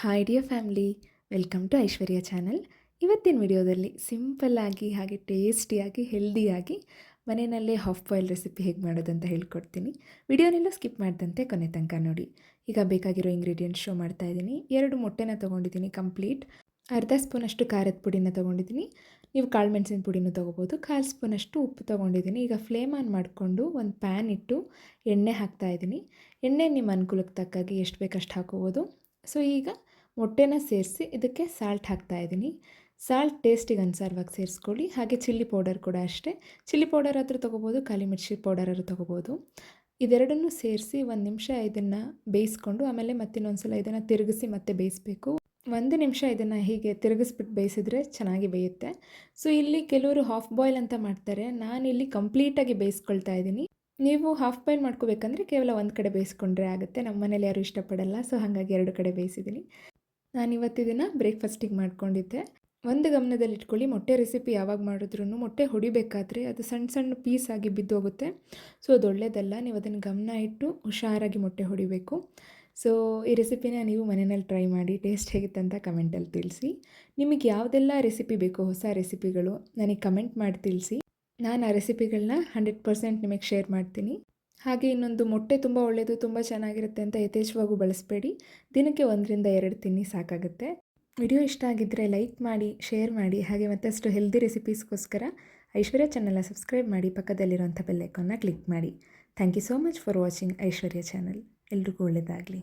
Hi dear family welcome to Aishwarya channel ಇವತ್ತಿನ ವಿಡಿಯೋದಲ್ಲಿ ಸಿಂಪಲ್ಲಾಗಿ ಹಾಗೆ ಟೇಸ್ಟಿಯಾಗಿ ಹೆಲ್ದಿಯಾಗಿ ಮನೆಯಲ್ಲೇ ಹಾಫ್ ಬಾಯ್ಲ್ ರೆಸಿಪಿ ಹೇಗೆ ಮಾಡೋದು ಅಂತ ಹೇಳ್ಕೊಡ್ತೀನಿ. ವಿಡಿಯೋನೆಲ್ಲ ಸ್ಕಿಪ್ ಮಾಡ್ದಂತೆ ಕೊನೆ ತನಕ ನೋಡಿ. ಈಗ ಬೇಕಾಗಿರೋ ಇಂಗ್ರೀಡಿಯೆಂಟ್ಸ್ ಶೋ ಮಾಡ್ತಾ ಇದ್ದೀನಿ. ಎರಡು ಮೊಟ್ಟೆನ ತೊಗೊಂಡಿದ್ದೀನಿ ಕಂಪ್ಲೀಟ್ ಅರ್ಧ ಸ್ಪೂನಷ್ಟು ಖಾರದ ಪುಡಿನ ತೊಗೊಂಡಿದ್ದೀನಿ. ನೀವು ಕಾಳು ಮೆಣಸಿನ ಪುಡಿನೂ ತೊಗೋಬೋದು. ಕಾಲು ಸ್ಪೂನಷ್ಟು ಉಪ್ಪು ತೊಗೊಂಡಿದ್ದೀನಿ. ಈಗ ಫ್ಲೇಮ್ ಆನ್ ಮಾಡಿಕೊಂಡು ಒಂದು ಪ್ಯಾನ್ ಇಟ್ಟು ಎಣ್ಣೆ ಹಾಕ್ತಾ ಇದ್ದೀನಿ. ಎಣ್ಣೆ ನಿಮ್ಮ ಅನುಕೂಲಕ್ಕೆ ತಕ್ಕಾಗಿ ಎಷ್ಟು ಬೇಕಷ್ಟು ಹಾಕೋಬೋದು. ಸೊ ಈಗ ಮೊಟ್ಟೆನ ಸೇರಿಸಿ ಇದಕ್ಕೆ ಸಾಲ್ಟ್ ಹಾಕ್ತಾ ಇದ್ದೀನಿ. ಸಾಲ್ಟ್ ಟೇಸ್ಟಿಗೆ ಅನುಸಾರವಾಗಿ ಸೇರಿಸ್ಕೊಳ್ಳಿ. ಹಾಗೆ ಚಿಲ್ಲಿ ಪೌಡರ್ ಕೂಡ ಅಷ್ಟೇ. ಚಿಲ್ಲಿ ಪೌಡರ್ ಆದರೂ ತೊಗೋಬೋದು, ಖಾಲಿ ಮಿರ್ಚಿ ಪೌಡರ್ ಆದರೂ ತೊಗೋಬೋದು. ಇದೆರಡನ್ನೂ ಸೇರಿಸಿ ಒಂದು ನಿಮಿಷ ಇದನ್ನು ಬೇಯಿಸ್ಕೊಂಡು, ಆಮೇಲೆ ಮತ್ತಿನ್ನೊಂದು ಸಲ ಇದನ್ನು ತಿರುಗಿಸಿ ಮತ್ತೆ ಬೇಯಿಸಬೇಕು. ಒಂದು ನಿಮಿಷ ಇದನ್ನು ಹೀಗೆ ತಿರುಗಿಸ್ಬಿಟ್ಟು ಬೇಯಿಸಿದ್ರೆ ಚೆನ್ನಾಗಿ ಬೇಯುತ್ತೆ. ಸೊ ಇಲ್ಲಿ ಕೆಲವರು ಹಾಫ್ ಬಾಯ್ಲ್ ಅಂತ ಮಾಡ್ತಾರೆ. ನಾನಿಲ್ಲಿ ಕಂಪ್ಲೀಟಾಗಿ ಬೇಯಿಸ್ಕೊಳ್ತಾ ಇದ್ದೀನಿ. ನೀವು ಹಾಫ್ ಬಾಯ್ಲ್ ಮಾಡ್ಕೋಬೇಕಂದ್ರೆ ಕೇವಲ ಒಂದು ಕಡೆ ಬೇಯಿಸ್ಕೊಂಡ್ರೆ ಆಗುತ್ತೆ. ನಮ್ಮ ಮನೇಲಿ ಯಾರು ಇಷ್ಟಪಡಲ್ಲ. ಸೊ ಹಾಗಾಗಿ ಎರಡು ಕಡೆ ಬೇಯಿಸಿದ್ದೀನಿ. ನಾನು ಇವತ್ತಿದನ್ನು ಬ್ರೇಕ್ಫಾಸ್ಟಿಗೆ ಮಾಡ್ಕೊಂಡಿದ್ದೆ. ಒಂದು ಗಮನದಲ್ಲಿ ಇಟ್ಕೊಳ್ಳಿ ಮೊಟ್ಟೆ ರೆಸಿಪಿ ಯಾವಾಗ ಮಾಡಿದ್ರೂ ಮೊಟ್ಟೆ ಹೊಡಿಬೇಕಾದ್ರೆ ಅದು ಸಣ್ಣ ಸಣ್ಣ ಪೀಸ್ ಆಗಿ ಬಿದ್ದೋಗುತ್ತೆ ಸೊ ಅದು ಒಳ್ಳೆಯದಲ್ಲ ನೀವು ಅದನ್ನು ಗಮನ ಇಟ್ಟು ಹುಷಾರಾಗಿ ಮೊಟ್ಟೆ ಹೊಡಿಬೇಕು. ಸೊ ಈ ರೆಸಿಪಿನ ನೀವು ಮನೆಯಲ್ಲಿ ಟ್ರೈ ಮಾಡಿ ಟೇಸ್ಟ್ ಹೇಗಿತ್ತು ಅಂತ ಕಮೆಂಟಲ್ಲಿ ತಿಳಿಸಿ. ನಿಮಗೆ ಯಾವುದೆಲ್ಲ ರೆಸಿಪಿ ಬೇಕು, ಹೊಸ ರೆಸಿಪಿಗಳು ನನಗೆ ಕಮೆಂಟ್ ಮಾಡಿ ತಿಳಿಸಿ. ನಾನು ಆ ರೆಸಿಪಿಗಳನ್ನ ಹಂಡ್ರೆಡ್ ಪರ್ಸೆಂಟ್ ನಿಮಗೆ ಶೇರ್ ಮಾಡ್ತೀನಿ. ಹಾಗೆ ಇನ್ನೊಂದು ಮೊಟ್ಟೆ ತುಂಬ ಒಳ್ಳೆಯದು ತುಂಬ ಚೆನ್ನಾಗಿರುತ್ತೆ ಅಂತ ಯಥೇಚ್ಛವಾಗೂ ಬಳಸಬೇಡಿ. ದಿನಕ್ಕೆ ಒಂದರಿಂದ ಎರಡು ತಿನ್ನಿ ಸಾಕಾಗುತ್ತೆ. ವಿಡಿಯೋ ಇಷ್ಟ ಆಗಿದ್ದರೆ ಲೈಕ್ ಮಾಡಿ, ಶೇರ್ ಮಾಡಿ, ಹಾಗೆ ಮತ್ತಷ್ಟು ಹೆಲ್ದಿ ರೆಸಿಪೀಸ್ಗೋಸ್ಕರ ಐಶ್ವರ್ಯ ಚಾನಲ್ನ ಸಬ್ಸ್ಕ್ರೈಬ್ ಮಾಡಿ, ಪಕ್ಕದಲ್ಲಿರುವಂಥ ಬೆಲ್ಲೈಕನ್ನ ಕ್ಲಿಕ್ ಮಾಡಿ. Thank you so much for watching Aishwarya channel. ಎಲ್ರಿಗೂ ಒಳ್ಳೆಯದಾಗಲಿ